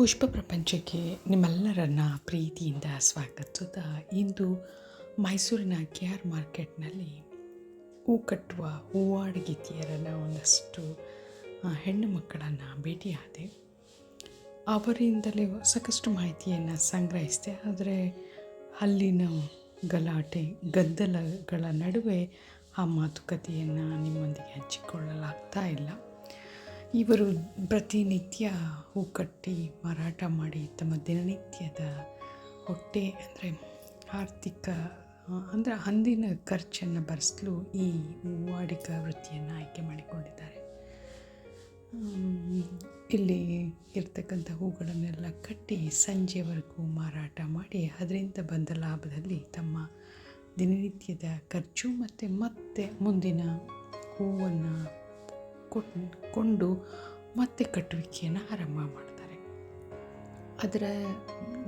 ಪುಷ್ಪ ಪ್ರಪಂಚಕ್ಕೆ ನಿಮ್ಮೆಲ್ಲರನ್ನ ಪ್ರೀತಿಯಿಂದ ಸ್ವಾಗತಿಸುತ್ತಾ ಇಂದು ಮೈಸೂರಿನ ಕೆ ಆರ್ ಮಾರ್ಕೆಟ್ನಲ್ಲಿ ಹೂ ಕಟ್ಟುವ ಹೂವಾಡಗಿತಿಯರನ್ನು ಒಂದಷ್ಟು ಹೆಣ್ಣು ಮಕ್ಕಳನ್ನು ಭೇಟಿಯಾದೆ. ಅವರಿಂದಲೇ ಸಾಕಷ್ಟು ಮಾಹಿತಿಯನ್ನು ಸಂಗ್ರಹಿಸಿದೆ. ಆದರೆ ಅಲ್ಲಿನ ಗಲಾಟೆ, ಗದ್ದಲಗಳ ನಡುವೆ ಆ ಮಾತುಕತೆಯನ್ನು ನಿಮ್ಮೊಂದಿಗೆ ಹಂಚಿಕೊಳ್ಳಲಾಗ್ತಾ ಇಲ್ಲ. ಇವರು ಪ್ರತಿನಿತ್ಯ ಹೂ ಕಟ್ಟಿ ಮಾರಾಟ ಮಾಡಿ ತಮ್ಮ ದಿನನಿತ್ಯದ ಹೊಟ್ಟೆ ಅಂದರೆ ಆರ್ಥಿಕ, ಅಂದರೆ ಅಂದಿನ ಖರ್ಚನ್ನು ಭರಿಸಲು ಈ ಹೂವಾಡಿಕ ವೃತ್ತಿಯನ್ನು ಆಯ್ಕೆ ಮಾಡಿಕೊಂಡಿದ್ದಾರೆ. ಇಲ್ಲಿ ಇರ್ತಕ್ಕಂಥ ಹೂಗಳನ್ನೆಲ್ಲ ಕಟ್ಟಿ ಸಂಜೆವರೆಗೂ ಮಾರಾಟ ಮಾಡಿ ಅದರಿಂದ ಬಂದ ಲಾಭದಲ್ಲಿ ತಮ್ಮ ದಿನನಿತ್ಯದ ಖರ್ಚು ಮತ್ತು ಮತ್ತೆ ಮುಂದಿನ ಹೂವನ್ನು ಕೊಂಡು ಮತ್ತೆ ಕಟ್ಟುವಿಕೆಯನ್ನು ಆರಂಭ ಮಾಡ್ತಾರೆ. ಅದರ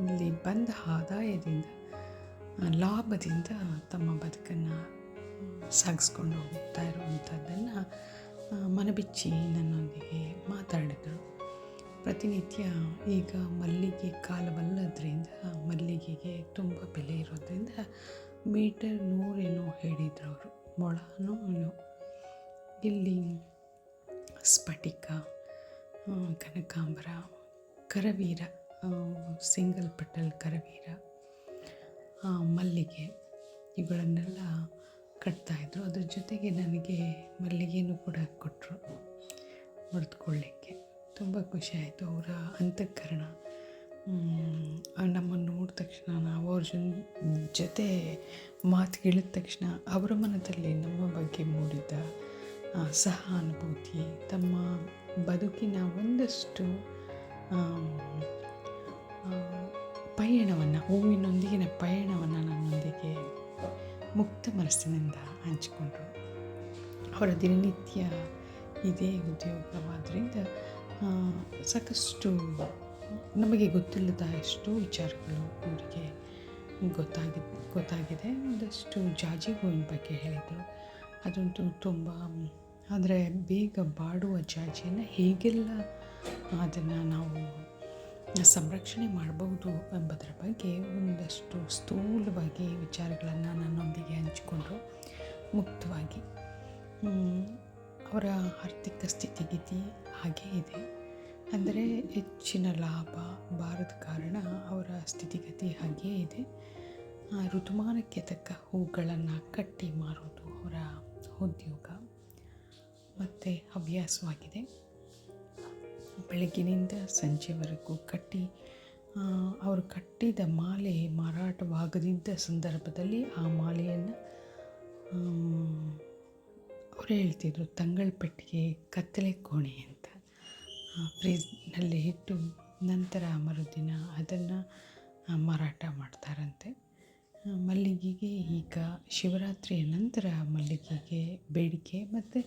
ಇಲ್ಲಿ ಬಂದ ಆದಾಯದಿಂದ ಲಾಭದಿಂದ ತಮ್ಮ ಬದುಕನ್ನು ಸಾಗಿಸ್ಕೊಂಡು ಹೋಗ್ತಾ ಇರುವಂಥದ್ದನ್ನು ಮನಬಿಚ್ಚಿ ನನ್ನೊಂದಿಗೆ ಮಾತಾಡಿದರು. ಪ್ರತಿನಿತ್ಯ ಈಗ ಮಲ್ಲಿಗೆ ಕಾಲವಲ್ಲದ್ರಿಂದ, ಮಲ್ಲಿಗೆಗೆ ತುಂಬ ಬೆಲೆ ಇರೋದ್ರಿಂದ ಮೀಟರ್ ನೂರೇನೋ ಹೇಳಿದ್ರು ಅವರು, ಮೊಳನೋ ಇಲ್ಲಿ ಸ್ಫಟಿಕ ಕನಕಾಂಬರ ಕರವೀರ ಸಿಂಗಲ್ ಪಟಲ್ ಕರವೀರ ಮಲ್ಲಿಗೆ ಇವುಗಳನ್ನೆಲ್ಲ ಕಟ್ತಾಯಿದ್ರು ಅದ್ರ ಜೊತೆಗೆ ನನಗೆ ಮಲ್ಲಿಗೆನೂ ಕೂಡ ಕೊಟ್ಟರು ಮುರಿದುಕೊಳ್ಳಿಕ್ಕೆ ತುಂಬ ಖುಷಿ ಆಯಿತು ಅವರ ಅಂತಃಕರಣ. ನಮ್ಮನ್ನು ನೋಡಿದ ತಕ್ಷಣ ನಾವು ಅವ್ರ ಜೊತೆ ಮಾತು ಕೇಳಿದ ತಕ್ಷಣ ಅವರ ಮನದಲ್ಲಿ ನಮ್ಮ ಬಗ್ಗೆ ಮೂಡಿದ ಆ, ಸಹಾನುಭೂತಿ ತಮ್ಮ ಬದುಕಿನ ಒಂದಷ್ಟು ಪಯಣವನ್ನು, ಹೂವಿನೊಂದಿಗಿನ ಪಯಣವನ್ನು ನನ್ನೊಂದಿಗೆ ಮುಕ್ತ ಮನಸ್ಸಿನಿಂದ ಹಂಚಿಕೊಂಡರು. ಅವರ ದಿನನಿತ್ಯ ಇದೇ ಉದ್ಯೋಗವಾದ್ದರಿಂದ ಸಾಕಷ್ಟು ನಮಗೆ ಗೊತ್ತಿಲ್ಲದ ಎಷ್ಟೋ ವಿಚಾರಗಳು ಅವರಿಗೆ ಗೊತ್ತಾಗಿ, ಗೊತ್ತಾಗಿದೆ. ಒಂದಷ್ಟು ಜಾಜಿ ಹೂವಿನ ಬಗ್ಗೆ ಹೇಳಿದರು. ಅದಂತೂ ತುಂಬ ಅಂದರೆ ಬೇಗ ಬಾಡುವ ಜಾಜಿಯನ್ನು ಹೇಗೆಲ್ಲ ಅದನ್ನು ನಾವು ಸಂರಕ್ಷಣೆ ಮಾಡಬಹುದು ಎಂಬುದರ ಬಗ್ಗೆ ಒಂದಷ್ಟು ಸ್ಥೂಲವಾಗಿ ವಿಚಾರಗಳನ್ನು ನನ್ನೊಂದಿಗೆ ಹಂಚಿಕೊಂಡರು. ಮುಕ್ತವಾಗಿ. ಅವರ ಆರ್ಥಿಕ ಸ್ಥಿತಿಗತಿ ಹಾಗೇ ಇದೆ. ಅಂದರೆ ಹೆಚ್ಚಿನ ಲಾಭ ಬಾರದ ಕಾರಣ ಅವರ ಸ್ಥಿತಿಗತಿ ಹಾಗೇ ಇದೆ. ಋತುಮಾನಕ್ಕೆ ತಕ್ಕ ಹೂಗಳನ್ನು ಕಟ್ಟಿ ಮಾರೋದು ಅವರ ಉದ್ಯೋಗ. ಮತ್ತು ಹವ್ಯಾಸವಾಗಿದೆ. ಬೆಳಗ್ಗಿನಿಂದ ಸಂಜೆವರೆಗೂ ಕಟ್ಟಿ ಅವರು ಕಟ್ಟಿದ ಮಾಲೆ ಮಾರಾಟವಾಗದಿದ್ದ ಸಂದರ್ಭದಲ್ಲಿ ಆ ಮಾಲೆಯನ್ನು ಅವರು ಹೇಳ್ತಿದ್ರು ತಂಗಳ ಪೆಟ್ಟಿಗೆ ಕತ್ತಲೆ ಕೋಣೆ ಅಂತ. ಫ್ರೀಜ್ನಲ್ಲಿ ಇಟ್ಟು ನಂತರ ಮರುದಿನ ಅದನ್ನು ಮಾರಾಟ ಮಾಡ್ತಾರಂತೆ. ಮಲ್ಲಿಗೆಗೆ ಈಗ ಶಿವರಾತ್ರಿಯ ನಂತರ ಮಲ್ಲಿಗೆಗೆ ಬೇಡಿಕೆ ಮತ್ತು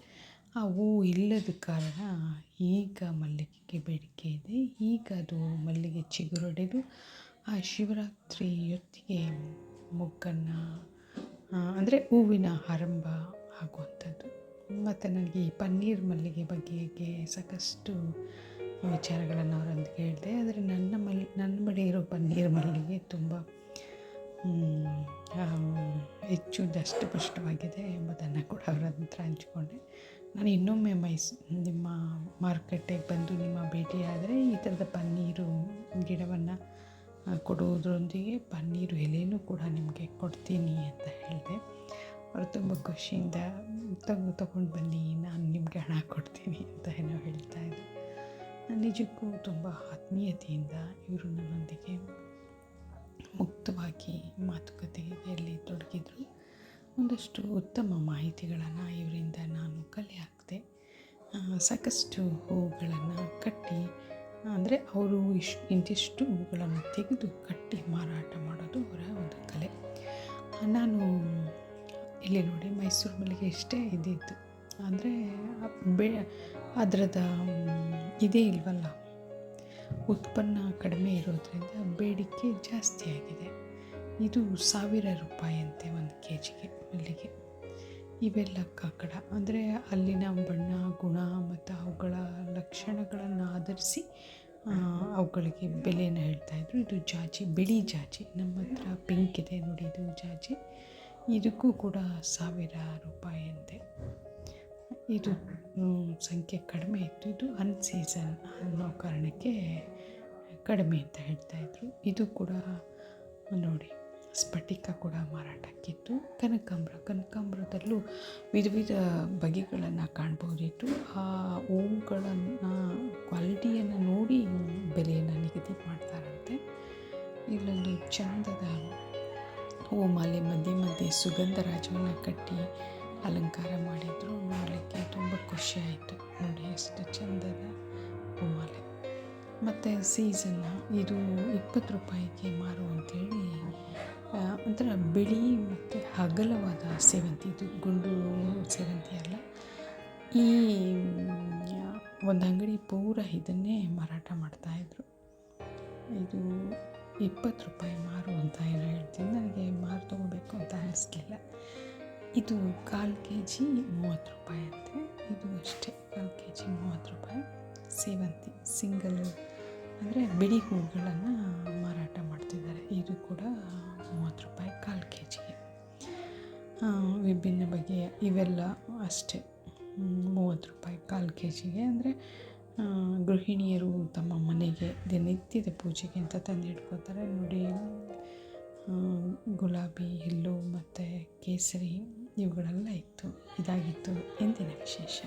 ಹೂವು ಇಲ್ಲದ ಕಾರಣ ಈಗ ಮಲ್ಲಿಗೆಗೆ ಬೇಡಿಕೆ ಇದೆ. ಈಗ ಅದು ಮಲ್ಲಿಗೆ ಚಿಗುರೊಡೆದು ಆ ಶಿವರಾತ್ರಿ ಹೊತ್ತಿಗೆ ಮೊಗ್ಗನ್ನು ಅಂದರೆ ಹೂವಿನ ಆರಂಭ ಆಗುವಂಥದ್ದು. ಮತ್ತು ನನಗೆ ಈ ಪನ್ನೀರ್ ಮಲ್ಲಿಗೆ ಬಗ್ಗೆಗೆ ಸಾಕಷ್ಟು ವಿಚಾರಗಳನ್ನು ಅವರೊಂದಿಗೆ ಹೇಳಿದೆ ಆದರೆ ನನ್ನ ಮಲ್, ನನ್ನ ಬಳಿ ಇರೋ ಪನ್ನೀರ್ ಮಲ್ಲಿಗೆ ತುಂಬ ಹೆಚ್ಚು ದಷ್ಟಪುಷ್ಟವಾಗಿದೆ ಎಂಬುದನ್ನು ಕೂಡ ಅವರ ಹತ್ರ ಹಂಚಿಕೊಂಡೆ. ನಾನು ಇನ್ನೊಮ್ಮೆ ಮೈಸ್, ನಿಮ್ಮ ಮಾರುಕಟ್ಟೆಗೆ ಬಂದು ನಿಮ್ಮ ಭೇಟಿಯಾದರೆ ಈ ಥರದ ಪನ್ನೀರು ಗಿಡವನ್ನು ಕೊಡುವುದರೊಂದಿಗೆ ಪನ್ನೀರು ಎಲೆಯೂ ಕೂಡ ನಿಮಗೆ ಕೊಡ್ತೀನಿ ಅಂತ ಹೇಳಿದೆ. ಅವರು ತುಂಬ ಖುಷಿಯಿಂದ ತಗೊ ತಗೊಂಡು ಬನ್ನಿ, ನಾನು ನಿಮಗೆ ಹಣ ಕೊಡ್ತೀನಿ ಅಂತ ಏನೋ ಹೇಳ್ತಾ ಇದ್ದರು. ನಿಜಕ್ಕೂ ತುಂಬ ಆತ್ಮೀಯತೆಯಿಂದ ಇವರು ನನ್ನೊಂದಿಗೆ ಮುಕ್ತವಾಗಿ ಮಾತುಕತೆಯಲ್ಲಿ ತೊಡಗಿದ್ರು. ಒಂದಷ್ಟು ಉತ್ತಮ ಮಾಹಿತಿಗಳನ್ನು ಸಾಕಷ್ಟು ಹೂಗಳನ್ನು ಕಟ್ಟಿ, ಅಂದರೆ ಅವರು ಇಷ್ಟು ಇಂತಿಷ್ಟು ಹೂಗಳನ್ನು ತೆಗೆದು ಕಟ್ಟಿ ಮಾರಾಟ ಮಾಡೋದು ಅವರ ಒಂದು ಕಲೆ. ನಾನು ಇಲ್ಲಿ ನೋಡಿ ಮೈಸೂರು ಮಲ್ಲಿಗೆ ಇಷ್ಟೇ ಇದ್ದಿದ್ದು ಅಂದರೆ ಬೆ, ಅದರದ, ಇದೇ ಇಲ್ವಲ್ಲ, ಉತ್ಪನ್ನ ಕಡಿಮೆ ಇರೋದರಿಂದ ಬೇಡಿಕೆ ಜಾಸ್ತಿ ಆಗಿದೆ. ಇದು ಸಾವಿರ ರೂಪಾಯಿಯಂತೆ ಒಂದು ಕೆ ಜಿಗೆ ಮಲ್ಲಿಗೆ. ಇವೆಲ್ಲ ಕಾಕಡ. ಅಂದರೆ ಅಲ್ಲಿನ ಬಣ್ಣ, ಗುಣ ಮತ್ತು ಅವುಗಳ ಲಕ್ಷಣಗಳನ್ನು ಆಧರಿಸಿ ಅವುಗಳಿಗೆ ಬೆಲೆನ ಹೇಳ್ತಾಯಿದ್ರು ಇದು ಜಾಜಿ, ಬಿಳಿ ಜಾಜಿ. ನಮ್ಮ ಹತ್ರ ಪಿಂಕ್ ಇದೆ ನೋಡಿ ಇದು ಜಾಜಿ. ಇದಕ್ಕೂ ಕೂಡ ಸಾವಿರ ರೂಪಾಯಿ ಅಂತೆ. ಇದು ಸಂಖ್ಯೆ ಕಡಿಮೆ ಇತ್ತು. ಇದು ಅನ್ಸೀಸನ್ ಅನ್ನೋ ಕಾರಣಕ್ಕೆ ಕಡಿಮೆ ಅಂತ ಹೇಳ್ತಾಯಿದ್ರು ಇದು ಕೂಡ, ನೋಡಿ ಸ್ಫಟಿಕ ಕೂಡ ಮಾರಾಟಕ್ಕಿತ್ತು. ಕನಕಾಂಬ್ರ, ಕನಕಾಂಬ್ರದಲ್ಲೂ ವಿಧ ವಿಧ ಬಗೆಗಳನ್ನು ಕಾಣ್ಬೋದಿತ್ತು. ಆ ಹೂವುಗಳನ್ನು ಕ್ವಾಲಿಟಿಯನ್ನು ನೋಡಿ ಬೆಲೆಯನ್ನು ನಿಗದಿ ಮಾಡ್ತಾರಂತೆ. ಇಲ್ಲೊಂದು ಚಂದದ ಹೂವು ಮಾಲೆ ಮಧ್ಯೆ ಮಧ್ಯೆ ಸುಗಂಧರಾಜವನ್ನು ಕಟ್ಟಿ ಅಲಂಕಾರ ಮಾಡಿದ್ರು. ನೋಡಲಿಕ್ಕೆ ತುಂಬ ಖುಷಿ ಆಯಿತು. ನೋಡಿ ಎಷ್ಟು ಚಂದದ ಹೂಮಾಲೆ ಮತ್ತು ಸೀಸನ್ ಇದು ಇಪ್ಪತ್ತು ರೂಪಾಯಿಗೆ ಮಾರು ಅಂತೇಳಿ ಒಂಥರ ಬಿಳಿ ಮತ್ತು ಅಗಲವಾದ ಸೇವಂತಿ. ಇದು ಗುಂಡು ಸೇವಂತಿ ಅಲ್ಲ. ಈ ಒಂದು ಅಂಗಡಿ ಪೂರ ಇದನ್ನೇ ಮಾರಾಟ ಮಾಡ್ತಾಯಿದ್ರು ಇದು ಇಪ್ಪತ್ತು ರೂಪಾಯಿ ಮಾರು ಅಂತ ಏನೋ ಹೇಳ್ತೀನಿ. ನನಗೆ ಮಾರು ತೊಗೋಬೇಕು ಅಂತ ಅನ್ನಿಸ್ಲಿಲ್ಲ ಇದು ಕಾಲು ಕೆ ಜಿ ಮೂವತ್ತು ರೂಪಾಯಿ ಅಂತೆ. ಇದು ಅಷ್ಟೇ, ಕಾಲು ಕೆ ಜಿ ಮೂವತ್ತು ರೂಪಾಯಿ. ಸೇವಂತಿ, ಸಿಂಗಲ್. ಅಂದರೆ ಬಿಡಿ ಹೂಗಳನ್ನು ವಿಭಿನ್ನ ಇವೆಲ್ಲ ಅಷ್ಟೇ. ಮೂವತ್ತು ರೂಪಾಯಿ ಕಾಲು ಕೆ ಜಿಗೆ ಅಂದರೆ ಗೃಹಿಣಿಯರು ತಮ್ಮ ಮನೆಗೆ ದಿನನಿತ್ಯದ ಪೂಜೆಗೆ ಅಂತ ತಂದು ಇಟ್ಕೋತಾರೆ ನೋಡಿ ಗುಲಾಬಿ, ಎಲ್ಲೋ ಮತ್ತು ಕೇಸರಿ, ಇವುಗಳೆಲ್ಲ ಇತ್ತು, ಇದಾಗಿತ್ತು ಎಂದಿನ ವಿಶೇಷ.